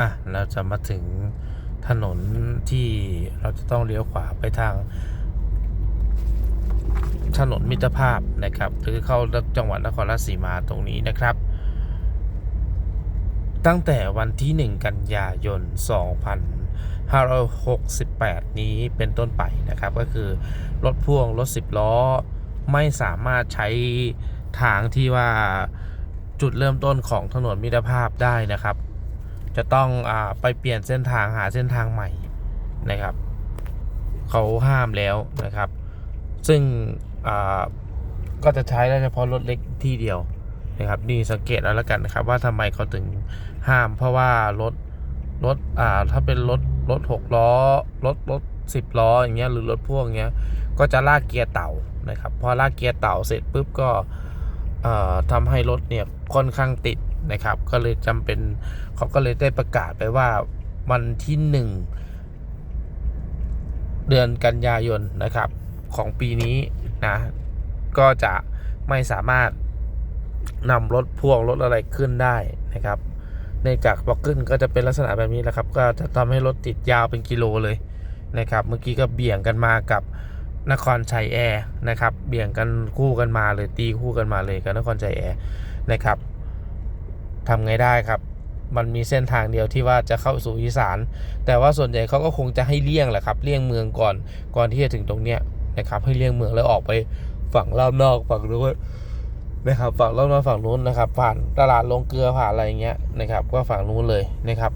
อะเราจะมาถึงถนนที่เราจะต้องเลี้ยวขวาไปทาง ถนนมิตรภาพนะครับ หรือเข้าจังหวัดนครราชสีมาตรงนี้นะครับ ตั้งแต่วันที่ 1 กันยายน 2568 นี้เป็นต้นไปนะครับ ก็คือรถพ่วงรถ 10 ล้อ ไม่สามารถใช้ทางที่ว่าจุดเริ่มต้นของถนนมิตรภาพได้นะครับ จะต้องอไปเปลี่ยนเส้นทางหาเส้นทางใหม่นะครับเขาห้ามแล้วนะครับ ซึ่งก็จะใช้ได้เฉพาะรถเล็กที่เดียวนะครับนี่สังเกตเอาแล้วกันนะครับว่าทำไมเขาถึงห้าม เพราะว่ารถรถอ่าถ้าเป็นรถรถหกล้อรถรถสิบล้ออย่างเงี้ยหรือรถพ่วงเงี้ยก็จะลากเกียร์เต่านะครับพอลากเกียร์เต่าเสร็จปุ๊บก็เอ่อทำให้รถเนี่ยค่อนข้างติด นะครับ ก็เลยจำเป็นเขาก็เลยได้ประกาศไปว่าวันที่หนึ่งเดือนกันยายนนะครับ ของปีนี้นะก็จะไม่สามารถนำรถพ่วงรถอะไรขึ้นได้นะครับเนื่องจากพอขึ้นก็จะเป็นลักษณะแบบนี้แหละครับ ก็จะทำให้รถติดยาวเป็นกิโลเลยนะครับ เมื่อกี้ก็เบี่ยงกันมากับนครชัยแอร์นะครับ เบี่ยงกันคู่กันมาเลยตีคู่กันมาเลยกับนครชัยแอร์นะครับ ทำไงได้ครับ มันมีเส้นทางเดียวที่ว่าจะเข้าสู่อีสาน แต่ว่าส่วนใหญ่เขาก็คงจะให้เลี่ยงแหละครับ เลี่ยงเมืองก่อน ก่อนที่จะถึงตรงเนี้ยนะครับ ให้เลี่ยงเมืองแล้วออกไปฝั่งรอบนอกฝั่งนู้นนะครับ ฝั่งรอบนอกฝั่งนู้นนะครับ ผ่านตลาดลงเกลือผ่านอะไรเงี้ยนะครับ ก็ฝั่งนู้นเลยนะครับ